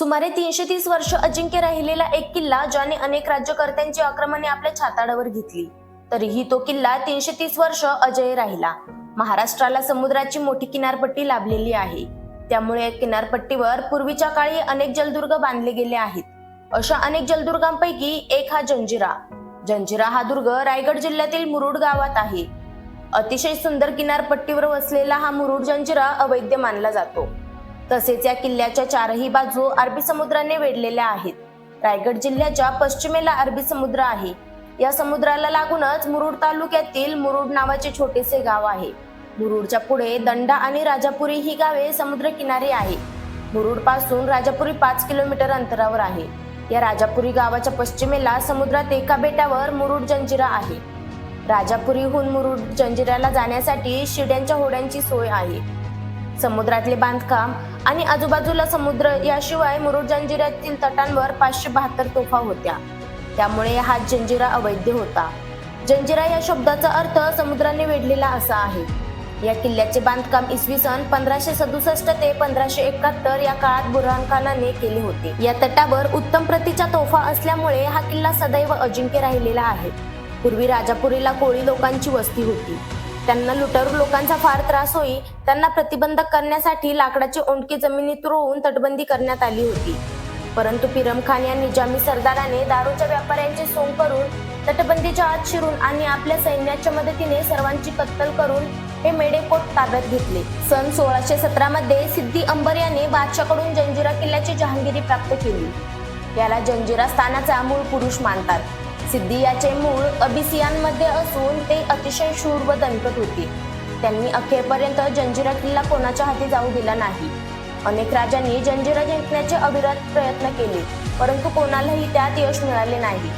सुमारे तीनशे तीस वर्ष अजिंक्य राहिलेला एक किल्ला ज्याने अनेक राज्यकर्त्यांची आक्रमणे आपल्या छाताडावर घेतली. तरीही तो किल्ला तीनशे तीस वर्ष अजय राहिला. महाराष्ट्राला समुद्राची मोठी किनारपट्टी लाभलेली आहे. त्यामुळे या किनारपट्टीवर पूर्वीच्या काळी अनेक जलदुर्ग बांधले गेले आहेत. अशा अनेक जलदुर्गांपैकी एक हा जंजिरा. जंजिरा हा दुर्ग रायगड जिल्ह्यातील मुरुड गावात आहे. अतिशय सुंदर किनारपट्टीवर वसलेला हा मुरुड जंजिरा अवैध मानला जातो. तसेच या किल्ल्याच्या चारही बाजू अरबी समुद्राने वेढलेल्या आहेत. रायगड जिल्ह्याच्या पश्चिमेला अरबी समुद्र आहे. या समुद्राला लागूनच मुरुड तालुक्यातील मुरुड नावाचे छोटेसे गाव आहे. मुरुडच्या पुढे दंडा आणि राजापुरी ही गावे समुद्र किनारी आहे मुरुडपासून राजापुरी पाच किलोमीटर अंतरावर आहे. या राजापुरी गावाच्या पश्चिमेला समुद्रात एका बेटावर मुरुड जंजिरा आहे. राजापुरीहून मुरुड जंजिराला जाण्यासाठी शिड्यांच्या होड्यांची सोय आहे. समुद्रातले बांधकाम आणि आजूबाजूला समुद्र याशिवाय मुरुड जंजिऱ्यातील तटांवर पाचशे बहात्तर तोफा होत्या. त्यामुळे हा जंजिरा अवैध होता. जंजिरा या शब्दाचा अर्थ समुद्राने वेढलेला असा आहे. या किल्ल्याचे बांधकाम इसवी सन पंधराशे सदुसष्ट ते पंधराशे एकाहत्तर या काळात बुरहान खानाने केले होते. या तटावर उत्तम प्रतीच्या तोफा असल्यामुळे हा किल्ला सदैव अजिंक्य राहिलेला आहे. पूर्वी राजापुरीला कोळी लोकांची वस्ती होती. त्यांना लुटारू लोकांचा फार त्रास होई त्यांना प्रतिबंधक करण्यासाठी लाकडाची ओंडकी जमिनीत रोवून तटबंदी करण्यात आली होती. परंतु पिरम खान या निजामी सरदाराने दारूच्या व्यापाऱ्यांची सोंग करून तटबंदीच्या आत शिरून आणि आपल्या सैन्याच्या मदतीने सर्वांची कत्तल करून हे मेडेकोट ताब्यात घेतले. सन सोळाशे सतरा मध्ये सिद्धी अंबर याने बादशाकडून जंजिरा किल्ल्याची जहांगिरी प्राप्त केली. याला जंजिरा स्थानाचा मूळ पुरुष मानतात. सिद्धी याचे मूळ अबिसियांमध्ये असून ते अतिशय शूर व दणकट होते. त्यांनी अखेरपर्यंत जंजिरा किल्ला कोणाच्या हाती जाऊ दिला नाही. अनेक राजांनी जंजिरा जिंकण्याचे अविरत प्रयत्न केले परंतु कोणालाही त्यात यश मिळाले नाही.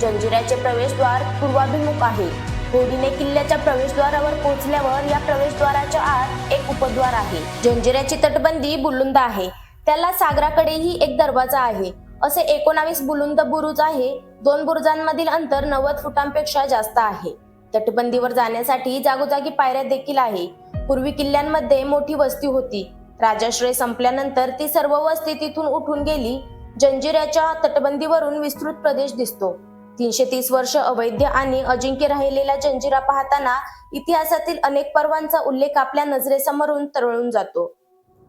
जंजिराचे प्रवेशद्वार पूर्वाभिमुख आहे. होडीने किल्ल्याच्या प्रवेशद्वारावर पोहोचल्यावर या प्रवेशद्वाराच्या आत एक उपद्वार आहे. जंजिराची तटबंदी बुलुंद आहे. त्याला सागराकडेही एक दरवाजा आहे. असे एकोणावीस बुलुंद बुरुज आहे. दोन बुरुजांमधील अंतर नव्वद फुटांपेक्षा जास्त आहे. तटबंदीवर जाण्यासाठी जागोजागी पायऱ्या देखील आहे. पूर्वी किल्ल्यांमध्ये मोठी वस्ती होती. राजाश्रय संपल्यानंतर ती सर्व वस्ती तिथून उठून गेली. जंजिऱ्याच्या तटबंदीवरून विस्तृत प्रदेश दिसतो. तीनशे तीस वर्ष अवैध आणि अजिंक्य राहिलेला जंजिरा पाहताना इतिहासातील अनेक पर्वांचा उल्लेख आपल्या नजरेसमोरून तरळून जातो.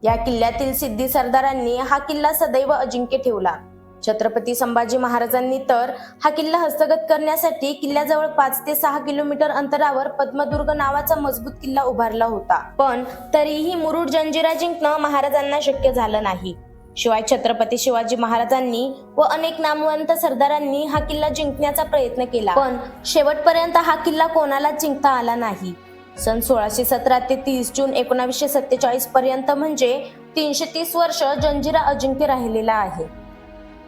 या किल्ल्यातील सिद्धी सरदारांनी हा किल्ला सदैव अजिंक्य ठेवला. छत्रपती संभाजी महाराजांनी तर हा किल्ला हस्तगत करण्यासाठी किल्ल्याजवळ पाच ते सहा किलोमीटर अंतरावर पद्मदुर्ग नावाचा मजबूत किल्ला उभारला होता. पण तरीही मुरुड जंजिरा जिंकणं महाराजांना शक्य झालं नाही. शिवाय छत्रपती शिवाजी महाराजांनी व अनेक नामवंत सरदारांनी हा किल्ला जिंकण्याचा प्रयत्न केला. पण शेवटपर्यंत हा किल्ला कोणालाच जिंकता आला नाही. सन सोळाशे सतरा ते तीस जून एकोणावीसशे सत्तेचाळीस पर्यंत म्हणजे तीनशे तीस वर्ष जंजिरा अजिंक्य राहिलेला आहे.